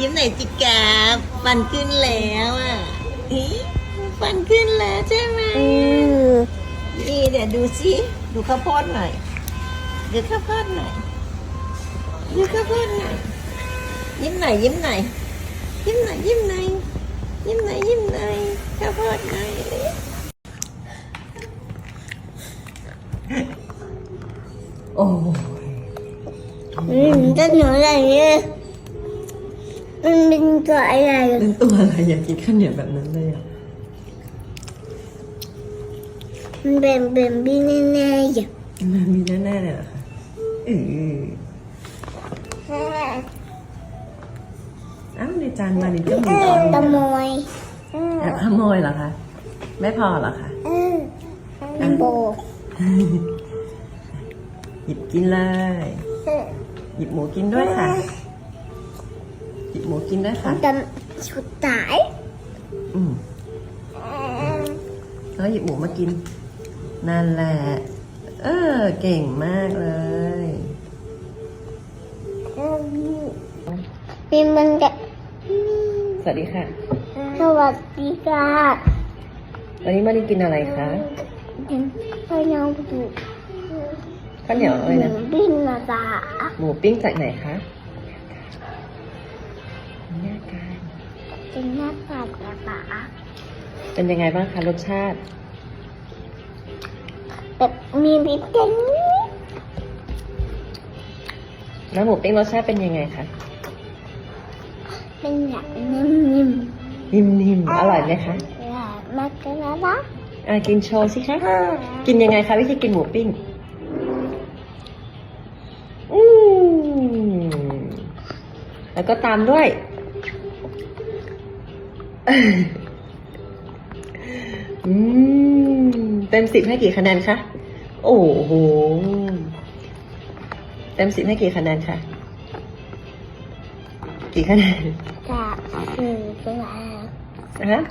ยิ้มหน่อยจิกาฟันขึ้นแล้วอะอีฟันขึ้นแล้วใช่ไหมอืมนี่เดี๋ยวดูสิดูข้าวโพดหน่อยดูข้าวโพดหน่อยดูข้าวโพดหน่อยยิ้มหน่อยยิ้มหน่อยยิ้มหน่อยยิ้มหน่อยยิ้มหน่อยยิ้มหน่อยข้าวโพดหน่อยโอ้อืมจะหนูอะไรเนี่ย มันเป็นตัวอะไรเป็นตัวอะไรอยากกินข้าวเหนียวแบบนั้นเลยอะมันเป็นเป็นบี้แน่ๆอย่างมันมีแน่ๆเลยเหรอคะอืออ้าวในจานมาดิก็มีอ๋อตะโมยแอบขโมยเหรอคะไม่พอเหรอคะอืมมันโบหยิบกินเลย หยิบหมูกินด้วยค่ะ หยิบหมูกินด้วยค่ะแต่ชุดตายอืมแล้วหยิบหมูมากิน นั่นแหละ เออ เก่งมากเลยมีมันกับสวัสดีค่ะ สวัสดีค่ะวันนี้มารินกินอะไรคะ พยองดูข้าวเหนียวอะไรนะ บินมาจ้าหมูปิ้งจากไหนคะแม่กาย เป็นหน้าตาจ้าเป็นยังไงบ้างคะรสชาติ แบบมีบิดเต้นแล้วหมูปิ้งรสชาติเป็นยังไงคะ เป็นอย่างนิ่มนิ่มๆ อร่อยไหมคะๆและมากระละอะกินโชว์สิคะ กินยังไงคะวิธีกินหมูปิ้ง อืมแล้วก็ตามด้วย อืมเต็มสิบให้กี่คะแนนคะ โอ้โห เต็มสิบให้กี่คะแนนคะ กี่คะแนนจะคือเป็นฮะ